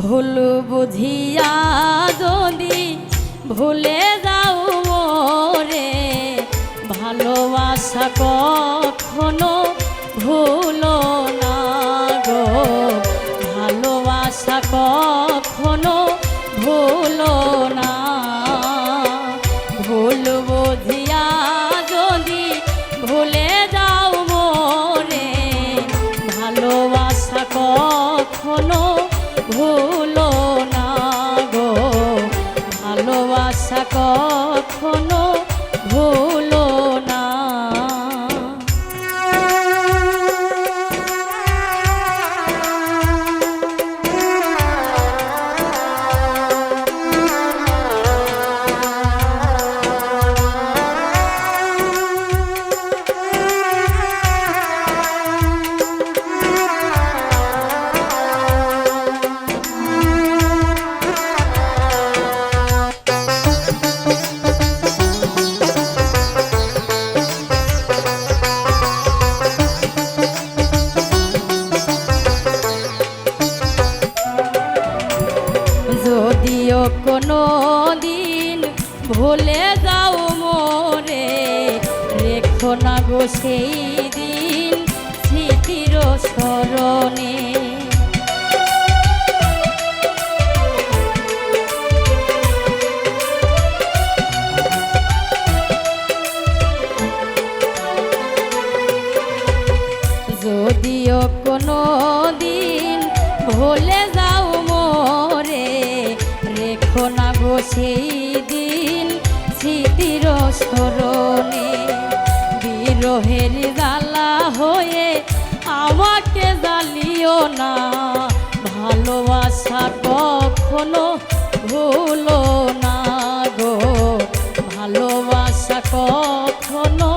ভুল বুঝিয়া যদি ভুলে যাও রে ভালোবাসা কখনো ভুলো না গো। ভালোবাসা কখনো ভুলো না। ভুল বুঝিয়া যদি ভুলে দিন ভুলে যাও মোরে। রেখো না গো সেই দিন স্মৃতির স্মরণে। যদিও কোনো দিন ভুলে যাও সেই দিন স্মৃতির স্মরণে বিরহের জ্বালা হয়ে আমাকে জ্বালিও না। ভালোবাসা কখনো ভুলো না গো। ভালোবাসা কখনো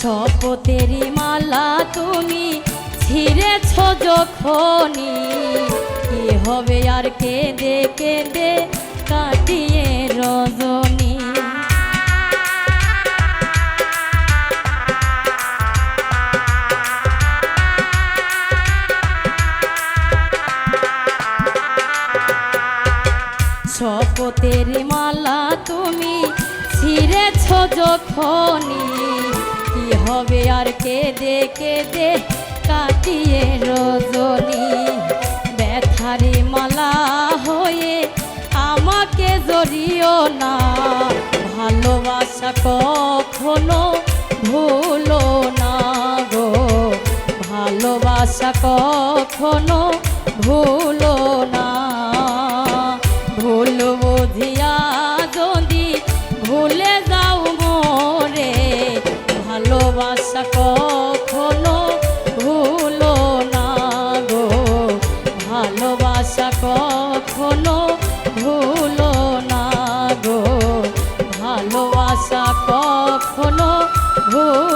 শপথেরই মালা তুমি ছিঁড়েছ যখনই। কি হবে আর কেঁদে কেঁদে কাটিয়ে রজনী। শপথের মালা তুমি ছিঁড়েছ যখনই। কি হবে আর কেঁদে কেঁদে কাটিয়ে রজনী। ব্যথারি মালা হয়ে আমাকে জড়িও না। ভালোবাসা কখনো ভুলো না গো। ভালোবাসা কখনো ভুলো না। ভুল কখনো ভুলো না গো। ভালোবাসা কখনো ভুলো না গো। ভালোবাসা কখনো ভুল